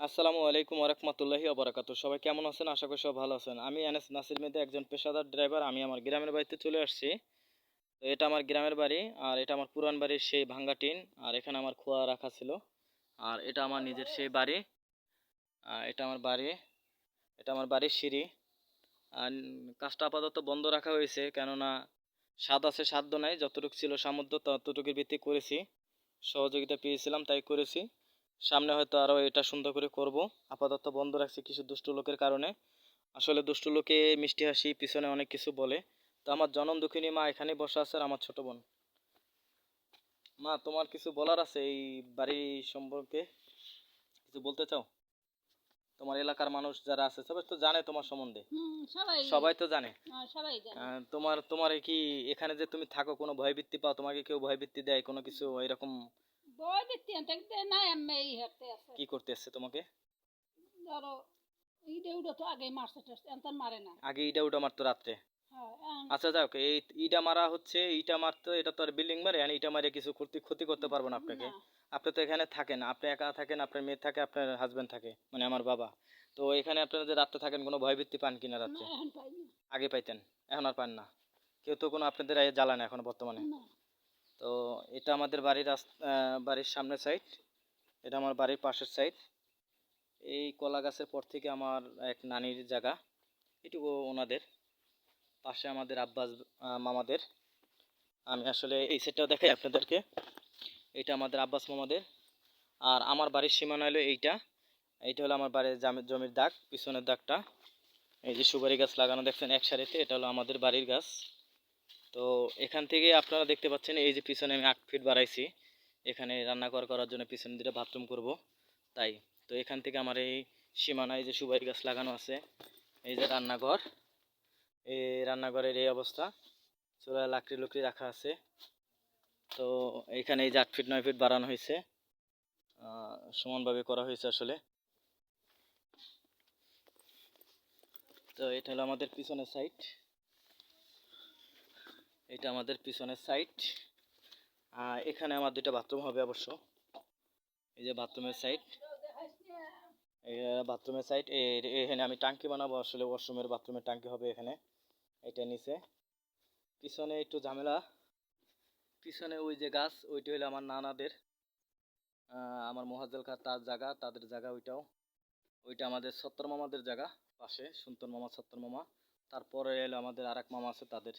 আসসালামু আলাইকুম ওরহমতুল্লাহি অবরাকাত সবাই কেমন আছেন? আশা করি সব ভালো আছেন। আমি এনএস নাসির মেদে একজন পেশাদার ড্রাইভার। আমি আমার গ্রামের বাড়িতে চলে আসছি। তো এটা আমার গ্রামের বাড়ি আর এটা আমার পুরান বাড়ির সেই ভাঙ্গা টিন। আর এখানে আমার খোয়া রাখা ছিল। আর এটা আমার নিজের সেই বাড়ি। আর এটা আমার বাড়ি। এটা আমার বাড়ির সিঁড়ি। আর কাজটা আপাতত বন্ধ রাখা হয়েছে। কেননা স্বাদ আছে সাধ্য নাই। যতটুকু ছিল সামর্থ্য, ততটুকুর ভিত্তি করেছি। সহযোগিতা পেয়েছিলাম, তাই করেছি। সামনে হয়তো আরও এটা সুন্দর করে করব। আপাতত বন্ধ রাখছি কিছু দুষ্টু লোকের কারণে। আসলে দুষ্টু লোকে মিষ্টি হাসি পিছনে অনেক কিছু বলে। তো আমার জনম দুঃখিনী মা এখানে বসে আছে আর আমার ছোট বোন। মা তোমার কিছু বলার আছে এই বাড়ি সম্পর্কে? কিছু বলতে চাও? তোমার এলাকার মানুষ যারা আছে সবাই তো জানে তোমার সম্বন্ধে। সবাই তো জানে। হ্যাঁ, তোমার তোমার কি এখানে যে তুমি থাকো কোনো ভয়ভীতি পাও? তোমাকে কেউ ভয়ভীতি দেয় কোনো কিছু এরকম বই দিতে এই হাতে আছে কি করতে তোমাকে ধরো ইডে উডে তো আগে মারছে মারে না আগে ইটা উটা মারতো রাত্রে আচ্ছা যাক এই ইটা মারা হচ্ছে ইটা মারতো এটা তো আর বিল্ডিং মারে আর ইটা মারে কিছু ক্ষতি ক্ষতি করতে পারব না আপনাকে আপনি তো এখানে থাকেন আপনি একা থাকেন আপনার মেয়ে থাকে আপনার হাজবেন্ড থাকে মানে আমার বাবা তো এখানে আপনারা যে রাত্রে থাকেন কোনো ভয়ভীতি পান কিনা না, রাত্রে না। আগে পাইতেন এখন আর পান না কেউ তো কোনো আপনাদের এ না এখন বর্তমানে না তো এটা আমাদের বাড়ির বাড়ির সামনের সাইড এটা আমার বাড়ির পাশের সাইড এই কলা গাছের পর থেকে আমার এক নানির জায়গা, এটুকু ওনাদের। পাশে আমাদের আব্বাস মামাদের। আমি আসলে এই সেটটাও দেখাই আপনাদেরকে। এটা আমাদের আব্বাস, মামাদের। আর আমার বাড়ির সীমানা হলো এইটা। এইটা হলো আমার বাড়ির জামি- জমির দাগ, পিছনের দাগটা। এই যে সুপারি গাছ লাগানো দেখছেন এক সারিতে, এটা হলো আমাদের বাড়ির গাছ। তো এখান থেকে আপনারা দেখতে পাচ্ছেন, এই যে পিছনে আমি আট ফিট বাড়াইছি। এখানে রান্নাঘর করার জন্য পিছনে দিকে বাথরুম করব। তাই, তো এখান থেকে আমার এই সীমানায় যে সুপারি গাছ লাগানো আছে, এই যে রান্নাঘর, এই রান্নাঘরের এই অবস্থা। চুলায় লাকড়ি লুকড়ি রাখা আছে। তো এখানে এই যে আট ফিট নয় ফিট বাড়ানো হয়েছে। সমানভাবে করা হয়েছে আসলে। তো এটা হলো আমাদের পিছনের সাইড এটা আমাদের পিছনের সাইড এখানে আমার দুইটা বাথরুম হবে অবশ্য। এই যে বাথরুমের সাইড বাথরুমের সাইড এখানে আমি টাঙ্কি বানাবো। আসলে ওয়াশরুমের বাথরুমের টাঙ্কি হবে এখানে। এটা নিচে। পিছনে একটু ঝামেলা। পিছনে ওই যে গাছ, ওইটা হলো আমার নানাদের। আমার মহাজেল খা, তার জায়গা, তাদের জায়গা ওইটাও। ওইটা আমাদের সত্তর মামাদের জায়গা, পাশে। সুন্তর মামা, সত্তর মামা। তারপরে এলো আমাদের আর মামা আছে তাদের।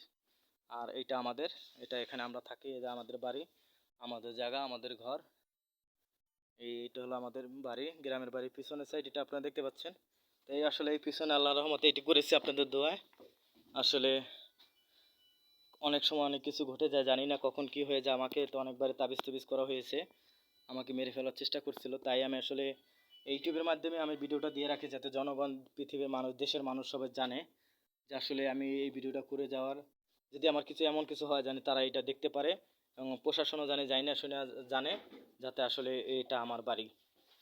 আর এইটা আমাদের, এটা এখানে আমরা থাকি এটা আমাদের বাড়ি, আমাদের জায়গা, আমাদের ঘর। এইটা হলো আমাদের বাড়ি, গ্রামের বাড়ির পিছনের সাইড এটা আপনারা দেখতে পাচ্ছেন। তো এই আসলে এই পিছনে আল্লাহ রহমতে এটি করেছি আপনাদের দোয়ায়। আসলে অনেক সময় অনেক কিছু ঘটে যায়, জানি না কখন কি হয়ে যায়। আমাকে তো অনেকবার তাবিজ তুবিজ করা হয়েছে। আমাকে মেরে ফেলার চেষ্টা করছিল, তাই আমি আসলে ইউটিউবের মাধ্যমে আমি ভিডিওটা দিয়ে রাখি যাতে জনগণ, পৃথিবীর মানুষ, দেশের মানুষ সবাই জানে যে আসলে আমি এই ভিডিওটা করে যাওয়ার যদি আমার কিছু এমন কিছু হয় জানি তারা এটা দেখতে পারে এবং প্রশাসনও জানে, জানি না, শুনে জানে যাতে আসলে এটা আমার বাড়ি।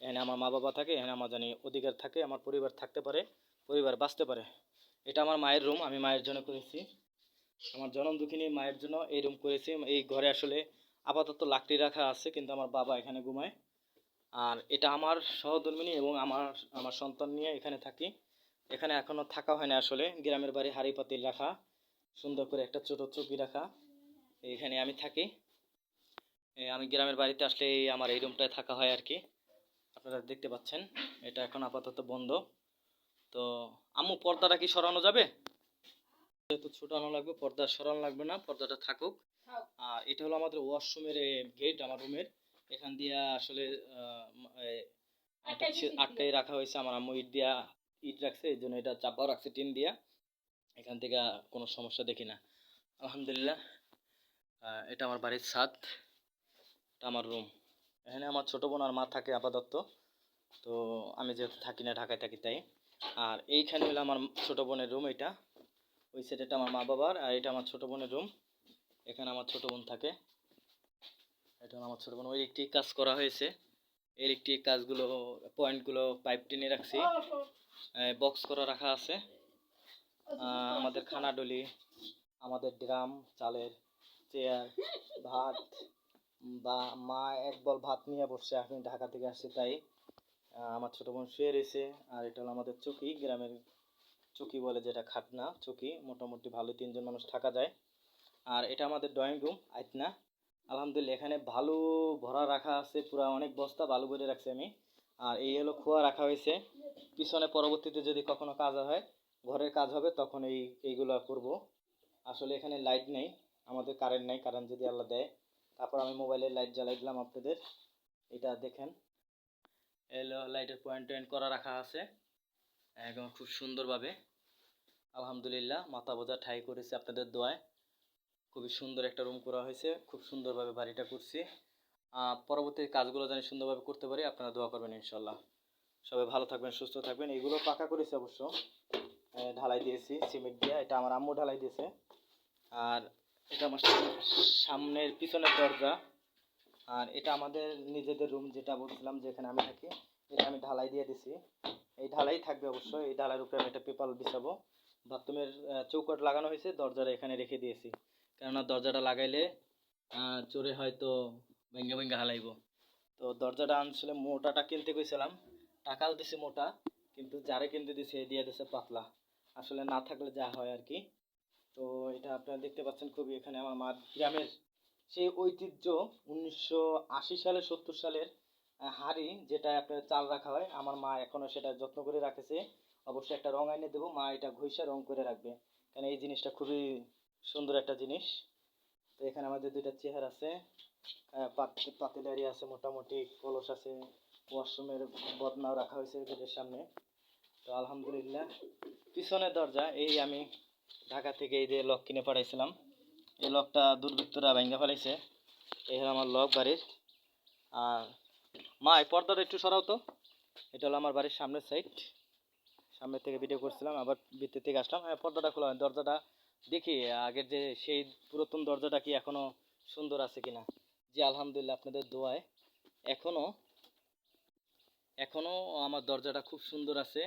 এখানে আমার মা বাবা থাকে, এখানে আমার জানি অধিকার থাকে, আমার পরিবার থাকতে পারে, পরিবার বাঁচতে পারে। এটা আমার মায়ের রুম, আমি মায়ের জন্য করেছি। আমার জনম দুঃখিনী মায়ের জন্য এই রুম করেছি। এই ঘরে আসলে আপাতত লাকড়ি রাখা আছে, কিন্তু আমার বাবা এখানে ঘুমায়। আর এটা আমার সহধর্মিনী এবং আমার আমার সন্তান নিয়ে এখানে থাকি। এখানে এখনও থাকা হয় না আসলে, গ্রামের বাড়ি হাড়ি পাতিল রাখা। সুন্দর করে একটা ছোট চৌকি রাখা। এখানে আমি থাকি। আমি গ্রামের বাড়িতে আসলে আমার এই রুমটায় থাকা হয় আর কি। আপনারা দেখতে পাচ্ছেন এটা এখন আপাতত বন্ধ। তো আম্মু পর্দাটা কি সরানো যাবে? যেহেতু ছোটানো লাগবে পর্দা সরানো লাগবে না পর্দাটা থাকুক। থাক। আর এটা হলো আমাদের ওয়াশরুমের গেট আমার রুমের। এখান দিয়ে আসলে আটকাই রাখা হয়েছে আমার আম্মু ইট দিয়া ইট রাখছে এই জন্য এটা চাপাও রাখছে টিন দিয়া। এখান থেকে কোনো সমস্যা দেখি না। আলহামদুলিল্লাহ এটা আমার বাড়ির ছাদ, এটা আমার রুম এখানে আমার ছোট বোন আর মা থাকে আপাতত। তো আমি যেহেতু থাকি না, ঢাকায় থাকি তাই। আর এইখানে হলো আমার ছোট বোনের রুম এটা। ওই সাইডটা আমার মা বাবার আর এটা আমার ছোট বোনের রুম এখানে আমার ছোট বোন থাকে। এটা আমার ছোট বোন। ওই একটি কাজ করা হয়েছে। ইলেকট্রিক কাজগুলো পয়েন্টগুলো পাইপ টেনে রাখছি। বক্স করা রাখা আছে। আমাদের খানাডলি, আমাদের ড্রাম, চালের চেয়ার, ভাত বা মা এক বল ভাত নিয়ে বসছে। আমি ঢাকা থেকে আসছি, তাই আমার ছোট বোন শুয়ে রয়েছে। আর এটা হলো আমাদের চকি, গ্রামের চকি বলে যেটা খাটনা, চকি। মোটামুটি ভালো তিনজন মানুষ থাকা যায়। আর এটা আমাদের ড্রয়িং রুম আইতনা আলহামদুলিল্লাহ, এখানে ভালো ভরা রাখা আছে, পুরো অনেক বস্তা ভালো করে রাখছি আমি। আর এই হলো খোয়া রাখা হয়েছে। পিছনে পরবর্তীতে যদি কখনো কাজ হয় ঘরের কাজ হবে, তখন এই, এইগুলো করব। আসলে এখানে লাইট নেই, আমাদের কারেন্ট নেই কারেন্ট যদি আল্লাহ দেয়। তারপর আমি মোবাইলের লাইট জ্বালাই দিলাম আপনাদের। এটা দেখেন। এলো লাইটের পয়েন্ট টয়েন্ট করা রাখা আছে। একদম খুব সুন্দরভাবে। আলহামদুলিল্লাহ, মাথা বোঝা ঠাই করেছে আপনাদের দোয়ায়। খুবই সুন্দর একটা রুম করা হয়েছে, খুব সুন্দরভাবে বাড়িটা করছি। পরবর্তী কাজগুলো জানি সুন্দরভাবে করতে পারি, আপনারা দোয়া করবেন ইনশাল্লাহ সবাই ভালো থাকবেন, সুস্থ থাকবেন, এগুলো পাকা করেছে অবশ্য। ঢালাই দিয়েছি, সিমেন্ট দিয়ে। এটা আমার আম্মু ঢালাই দিয়েছে। আর এটা আমার সাম- সামনের পিছনের দরজা। আর এটা আমাদের নিজেদের রুম যেটা বলছিলাম যেখানে আমি থাকি, এটা আমি ঢালাই দিয়ে দিছি। এই ঢালাই থাকবে অবশ্যই। এই ঢালাইয়ের উপরে আমি একটা পেপার বিছাবো। বাথরুমের চৌকাঠ লাগানো হয়েছে, দরজাটা এখানে রেখে দিয়েছি। কেননা দরজাটা লাগাইলে চোরে হয়তো ভেঙ্গে ভেঙ্গে হালাইব। তো দরজাটা আনছিল, মোটাটা কিনতে গেছিলাম টাকাও দিছে মোটা, কিন্তু যারে কিনতে দিছে দিয়ে দিছে পাতলা। আসলে না থাকলে যা হয় আর কি তো এটা আপনারা দেখতে পাচ্ছেন খুবই এখানে আমার মা গ্রামের সেই ঐতিহ্য উনিশশো আশি সালে সত্তর সালের হাঁড়ি যেটা আপনার চাল রাখা হয়, আমার মা এখনও সেটা যত্ন করে রাখেছে। অবশ্যই একটা রং আইনে দেবো, মা এটা ঘষে রং করে রাখবে। কারণ এই জিনিসটা খুবই সুন্দর একটা জিনিস। তো এখানে আমাদের দুইটা চেয়ার আছে পাতিলারি আছে, মোটামুটি কলস আছে, ওয়াশরুমের বদনাও রাখা হয়েছে গেটের সামনে। তো আলহামদুলিল্লাহ, পিছনের দরজা, এই আমি ঢাকা থেকে এই যে লক কিনে পাঠাইছিলাম। এই লকটা দুর্বৃত্তরা ভেঙে ফেলাইছে। এই হলো আমার লক বাড়ির। আর মা, এই পর্দাটা একটু সরাও তো। এটা হলো আমার বাড়ির সামনের সাইড সামনের থেকে ভিডিও করছিলাম, আবার ভিতর থেকে আসলাম। হ্যাঁ পর্দাটা খোলা, দরজাটা দেখি, আগের যে সেই পুরাতন দরজাটা কি এখনও সুন্দর আছে কিনা। জি, আলহামদুলিল্লাহ, আপনাদের দোয়ায়। এখনও এখনও আমার দরজাটা খুব সুন্দর আছে।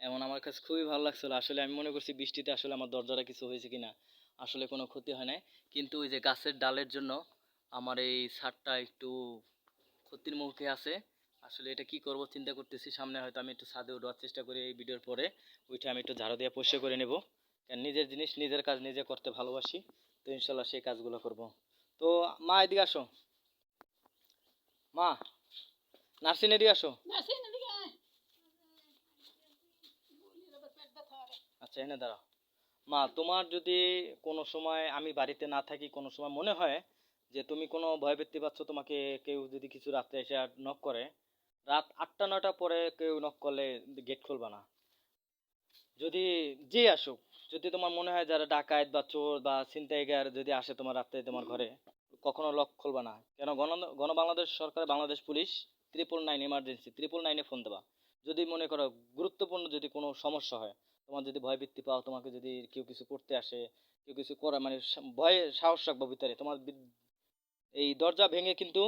এমন আমার কাছে খুবই ভালো লাগছিল। আসলে আমি মনে করছি বৃষ্টিতে আসলে আমার দরজাটা কিছু হয়েছে কিনা। আসলে কোনো ক্ষতি হয় নাই। কিন্তু ওই যে গাছের ডালের জন্য আমার এই ছাদটা একটু ক্ষতির মুখে আছে। আসলে এটা কি করব চিন্তা করতেছি। সামনে হয়তো আমি একটু ছাদে উঠবার চেষ্টা করি এই ভিডিওর পরে। ওইটা আমি একটু ঝাড়ু দিয়ে পরিষ্কার করে নেব। কারণ নিজের জিনিস, নিজের কাজ, নিজে করতে ভালোবাসি। তো ইনশাল্লাহ সেই কাজগুলো করব। তো মা, এদিকে আসো। মা, নার্সিং এদিকে আসো নাসিন এদিকে আয়। বলির আবার পেট ব্যথা করে। আচ্ছা এনে দাঁড়াও। মা, তোমার যদি কোনো সময় আমি বাড়িতে না থাকি, কোনো সময় মনে হয় যে তুমি কোনো ভয় পেতে পাচ্ছ, তোমাকে কেউ যদি কিছু রাত্রে এসে নক করে, রাত আটটা, নয়টা পরে কেউ নক করলে গেট খুলবা না। যদি, যে আসুক, যদি তোমার মনে হয় যারা ডাকাত বা চোর বা ছিনতাইগার যদি আসে তোমার রাত্রে তোমার ঘরে, কখনো লক খুলবা না। কেন, গণ গণ বাংলাদেশ সরকার, Bangladesh police triple nine emergency triple নাইনে ফোন দেবা। যদি মনে করো, গুরুত্বপূর্ণ যদি কোনো সমস্যা হয় তোমার যদি ভয় বৃত্তি পাও তোমাকে যদি কেউ কিছু করতে আসে কেউ কিছু করা মানে ভয়ে সাহস রাখব ভিতরে। তোমার এই দরজা ভেঙে কিন্তু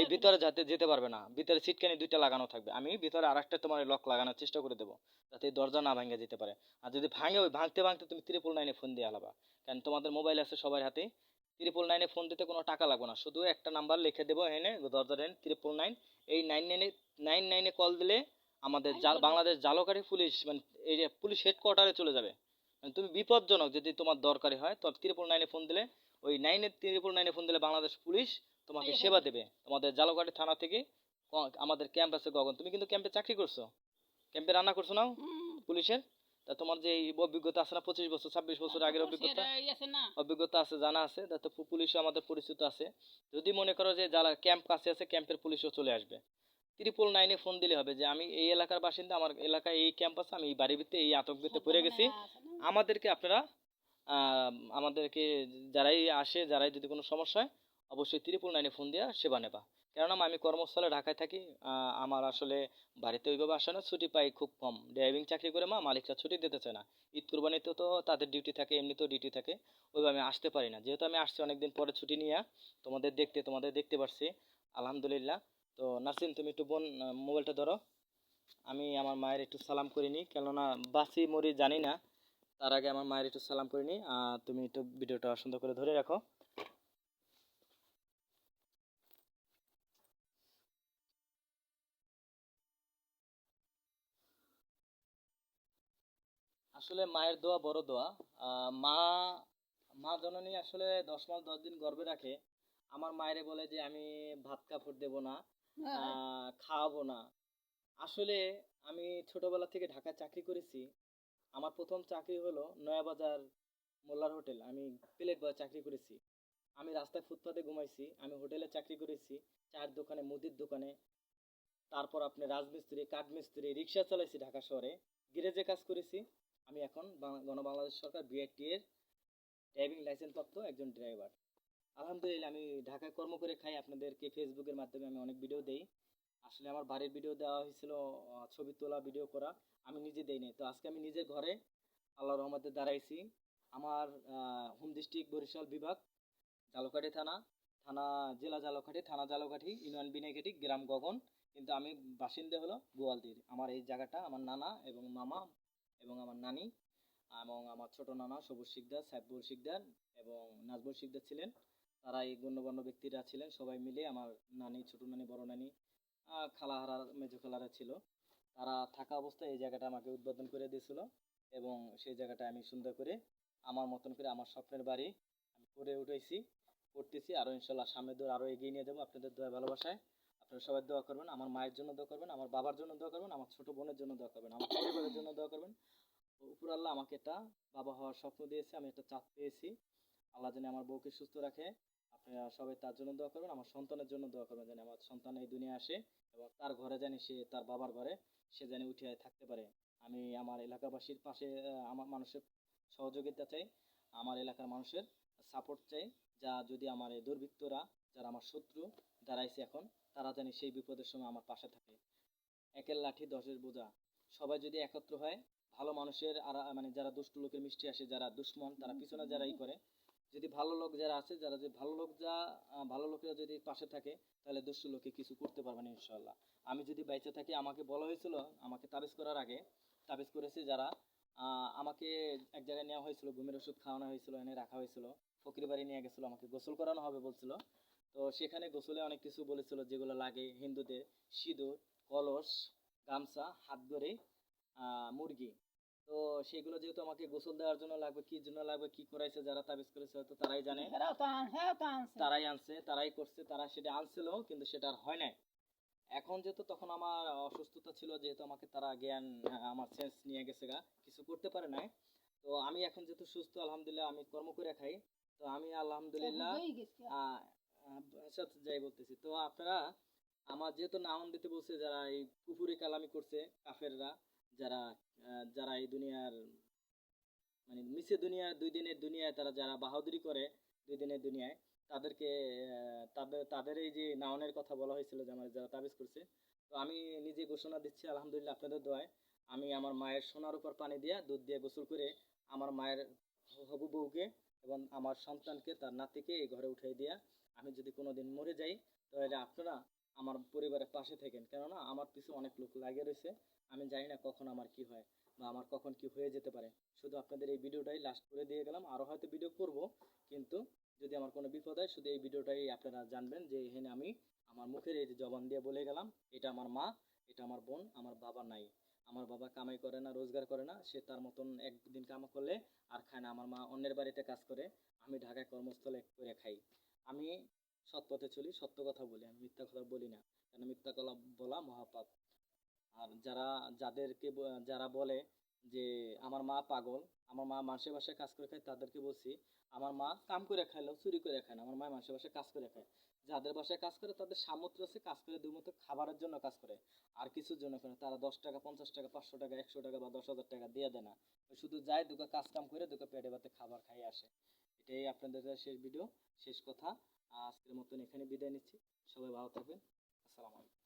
এই ভিতরে যাতে যেতে পারবে না। ভিতরে সিটকানি দুইটা লাগানো থাকবে। আমি ভিতরে আরেকটা তোমার লক লাগানোর চেষ্টা করে দেবো যাতে এই দরজা না ভেঙে যেতে পারে। আর যদি ভাঙে ওই ভাঙতে ভাঙতে তুমি ত্রিপল নাইনে ফোন দিয়ে আলাবা। কারণ তোমাদের মোবাইল আছে সবার হাতে। ত্রিপল নাইনে ফোন দিতে কোনো টাকা লাগবে না। শুধু একটা নাম্বার লিখে দেবো এনে দরজা নেন ত্রিপল নাইন এই নাইন নাইনে নাইন নাইনে কল দিলে আমাদের বাংলাদেশ জালকারী পুলিশ মানে এই যে পুলিশ হেডকোয়ার্টারে চলে যাবে। মানে তুমি বিপজ্জনক যদি তোমার দরকারি হয় তো ত্রিপল নাইনে ফোন দিলে ওই নাইনে ত্রিপল নাইনে ফোন দিলে বাংলাদেশ পুলিশ তোমাকে আচ্ছা। সেবা দেবে। তোমাদের জালকাঠি থানা থেকে আমাদের ক্যাম্প আছে গগন। তুমি কিন্তু ক্যাম্পে চাকরি করছ। ক্যাম্পে রান্না করছ না? পুলিশের? তা তোমার যে অভিজ্ঞতা আছে না পঁচিশ বছর ছাব্বিশ বছর আগের অভিজ্ঞতা? ইয়ে আছে অভিজ্ঞতা আছে জানা আছে। তাতে পুলিশও আমাদের পরিচিত আছে। যদি মনে করো যে যারা ক্যাম্প কাছে আছে ক্যাম্পের পুলিশও চলে আসবে। ত্রিপল নাইনে ফোন দিলে হবে যে আমি এই এলাকার বাসিন্দা আমার এলাকায় এই ক্যাম্প আছে আমি এই বাড়ির ভিতরে এই আতঙ্কতে পড়ে গেছি। আমাদেরকে আপনারা আমাদেরকে যারাই আসে যারাই যদি কোনো সমস্যা হয় অবশ্যই ত্রিপল নাইনে ফোন দেওয়া সেবা নেবা। কেননা আমি কর্মস্থলে ঢাকায় থাকি আমার আসলে বাড়িতে ওইভাবে আসে না ছুটি পাই খুব কম। ড্রাইভিং চাকরি করে মা মালিকরা ছুটি দিতে চায় না। ঈদ কুরবানিতে তো তাদের ডিউটি থাকে এমনিতেও ডিউটি থাকে। ওইভাবে আমি আসতে পারি না। যেহেতু আমি আসছি অনেকদিন পরে ছুটি নিয়ে তোমাদের দেখতে তোমাদের দেখতে পারছি। আলহামদুলিল্লাহ। তো নাসিন তুমি একটু বোন মোবাইলটা ধরো। আমি আমার মায়ের একটু সালাম করি নি কেননা বাসি মরি জানি না। তার আগে আমার মায়ের একটু সালাম করি নি আর তুমি একটু ভিডিওটা সুন্দর করে ধরে রাখো। আসলে মায়ের দোয়া বড় দোয়া। মা মা জননী আসলে দশ মাস দশ দিন গর্বে রাখে। আমার মায়েরে বলে যে, আমি ভাত কাপড় দেব না। খাওয়াবো না। আসলে আমি ছোটবেলা থেকে ঢাকায় চাকরি করেছি। আমার প্রথম চাকরি হলো নয়াবাজার মোল্লার হোটেল। আমি প্লেট বয় চাকরি করেছি। আমি রাস্তায় ফুটপাতে ঘুমাইছি। আমি হোটেলে চাকরি করেছি। চায়ের দোকানে মুদির দোকানে। তারপর আপনি রাজমিস্ত্রি কাঠমিস্ত্রি রিক্সা চালাইছি ঢাকা শহরে। গ্যারেজে কাজ করেছি। আমি এখন বাং- গণ বাংলাদেশ সরকার বিআইটি এর ড্রাইভিং লাইসেন্স প্রাপ্ত একজন ড্রাইভার আলহামদুলিল্লাহ, আমি ঢাকায় কর্ম করে খাই। আপনাদেরকে ফেসবুকের মাধ্যমে আমি অনেক ভিডিও দেই। আসলে আমার বাড়ির ভিডিও দেওয়া হয়েছিল ছবি তোলা ভিডিও করা। আমি নিজে দেই নাই তো আজকে আমি নিজের ঘরে আল্লাহ রহমতে দাঁড়াইছি। আমার হোম ডিস্ট্রিক্ট বরিশাল বিভাগ, জালকাঠি থানা। থানা, জেলা জালকাঠি, থানা জালকাঠি, ইউনিয়ন বিনাইকাঠি গ্রাম গগন। কিন্তু আমি বাসিন্দা হলো গোয়ালদির। আমার এই জায়গাটা আমার নানা এবং মামা এবং আমার নানি এবং আমার ছোট নানা সবুজ শিকদার, সাইফুল শিকদার এবং নাজবুল শিকদার ছিলেন। তারা এই গণ্যমান্য ব্যক্তিরা ছিলেন, সবাই মিলে আমার নানি, ছোট নানি, বড় নানি খালাহারা, মেজো খালারা ছিল। তারা থাকা অবস্থায় এই জায়গাটা আমাকে উদ্বোধন করে দিয়েছিল এবং সেই জায়গাটা আমি সুন্দর করে আমার মতন করে আমার স্বপ্নের বাড়ি আমি করে উঠেছি, করতেছি। আরও ইনশাল্লাহ সামনের দূর আরও এগিয়ে নিয়ে যাব। আপনাদের দোয়া ভালোবাসায় আপনারা সবাই দোয়া করবেন, আমার মায়ের জন্য দোয়া করবেন, আমার বাবার জন্য দোয়া করবেন, আমার ছোট বোনের জন্য দোয়া করবেন, আমার পরিবারের জন্য দোয়া করবেন। উপর আল্লাহ আমাকে একটা বাবা হওয়ার স্বপ্ন দিয়েছে, আমি একটা চাঁদ পেয়েছি। আল্লাহ যেন আমার বউকে সুস্থ রাখে আপনারা সবাই তার জন্য দোয়া করবেন, আমার সন্তানের জন্য দোয়া করবেন যেন আমার সন্তান এই দুনিয়া আসে এবং তার ঘরে জানি সে তার বাবার ঘরে সে জানি উঠে থাকতে পারে। আমি আমার এলাকাবাসীর পাশে আমার মানুষের সহযোগিতা চাই, আমার এলাকার মানুষের সাপোর্ট চাই, যা যদি আমার এই দুর্বৃত্তরা, যারা আমার শত্রু, দাঁড়াইছে এখন, তারা জানি সেই বিপদের সময় আমার পাশে থাকে। একের লাঠি, দশের বোঝা। সবাই যদি একত্র হয়, ভালো মানুষের আর মানে যারা দুষ্ট লোকের মিষ্টি আসে, যারা দুশ্মন, তারা পিছনে যারা ই করে যদি ভালো লোক যারা আছে, যারা যে ভালো লোক যা ভালো লোকেরা যদি পাশে থাকে, তাহলে দুষ্ট লোকে কিছু করতে পারবে না ইনশাল্লাহ আমি যদি বাইচে থাকি, আমাকে বলা হয়েছিল, আমাকে তাবিজ করার আগে, তাবিজ করেছে যারা আমাকে এক জায়গায় নেওয়া হয়েছিল, ঘুমের ওষুধ খাওয়ানো হয়েছিল, এনে রাখা হয়েছিল, ফকির বাড়ি নিয়ে গেছিল, আমাকে গোসল করানো হবে বলছিল। তো সেখানে গোসলে অনেক কিছু বলেছিল, যেগুলো লাগে, হিন্দুদের সিঁদুর, কলস, গামছা, হাত ধরে মুরগি। তো সেগুলো যেহেতু আমাকে গোসল দেওয়ার জন্য লাগবে কি জন্য লাগবে কি করাইছে যারা তাবিজ করেছে হয়তো তারাই জানে। তারাই আনছে তারাই করছে তারা সেটা আনছিল কিন্তু সেটা আর হয় নাই। এখন যেহেতু তখন আমার অসুস্থতা ছিল যেহেতু আমাকে তারা জ্ঞান আমার সেন্স নিয়ে গেছে গা কিছু করতে পারে নাই। তো আমি এখন যেহেতু সুস্থ আলহামদুলিল্লাহ আমি কর্ম করে খাই। তো আমি আলহামদুলিল্লাহ আহ, আহ, যাই বলতেছি। তো আপনারা আমার যেহেতু নাম দিতে বলছে যারা এই কুপুরি কালামি করছে কাফেররা যারা যারা এই দুনিয়ার মানে মিশে দুনিয়ার দুই দিনের দুনিয়ায় তারা যারা বাহাদুরি করে দুই দিনের দুনিয়ায়, তাদেরকে তাদের তাদের এই যে নাওনের কথা বলা হয়েছিল যে আমার যারা তাবিজ করছে, তো আমি নিজে ঘোষণা দিচ্ছি, আলহামদুলিল্লাহ আপনাদের দোয়ায়, আমি আমার মায়ের সোনার উপর পানি দিয়ে দুধ দিয়ে গোসল করে আমার মায়ের হবু বউকে এবং আমার সন্তানকে, তার নাতিকে এই ঘরে উঠিয়ে দিয়া আমি যদি কোনোদিন মরে যাই, তাহলে আপনারা আমার পরিবারের পাশে থাকেন। কেননা আমার পিছু অনেক লোক লাগিয়ে রয়েছে আমি জানি না কখন আমার কি হয় বা আমার কখন কি হয়ে যেতে পারে। শুধু আপনাদের এই ভিডিওটাই লাস্ট করে দিয়ে গেলাম। আরও হয়তো ভিডিও করব, কিন্তু যদি আমার কোনো বিপদ হয়, শুধু এই ভিডিওটাই আপনারা জানবেন যে এখানে আমি আমার মুখের এই জবান দিয়ে বলে গেলাম, এটা আমার মা, এটা আমার বোন, আমার বাবা নাই। আমার বাবা কামাই করে না, রোজগার করে না, সে তার মতন একদিন কাম করলে আর খায় না। আমার মা অন্যের বাড়িতে কাজ করে, আমি ঢাকায় কর্মস্থলে করে খাই। আমি সৎ পথে চলি, সত্য কথা বলি, আমি মিথ্যা কথা বলি না। কেন মিথ্যা কথা বলা মহাপাপ। আর যারা, যাদেরকে যারা বলে যে আমার মা পাগল, আমার মা মাসে বাসায় কাজ করে খায়, তাদেরকে বলছি, আমার মা কাম করে খাইলেও চুরি করে খায় না, আমার মা মাসে বাসায় কাজ করে খায়। যাদের বাসায় কাজ করে, তাদের সামর্থ্য আছে কাজ করে দুমতো খাবারের জন্য কাজ করে। আর কিছুর জন্য করে তারা দশ টাকা, পঞ্চাশ টাকা, পাঁচশো টাকা, একশো টাকা বা দশ হাজার টাকা দিয়ে দেয় না। শুধু যায় দুটো কাজ কাম করে দুটো পেটে ভাতে খাবার খাই আসে। এটাই আপনাদের শেষ ভিডিও শেষ কথা। আজকের মতন এখানে বিদায় নিচ্ছি। সবাই ভালো থাকবেন। আসসালামু আলাইকুম।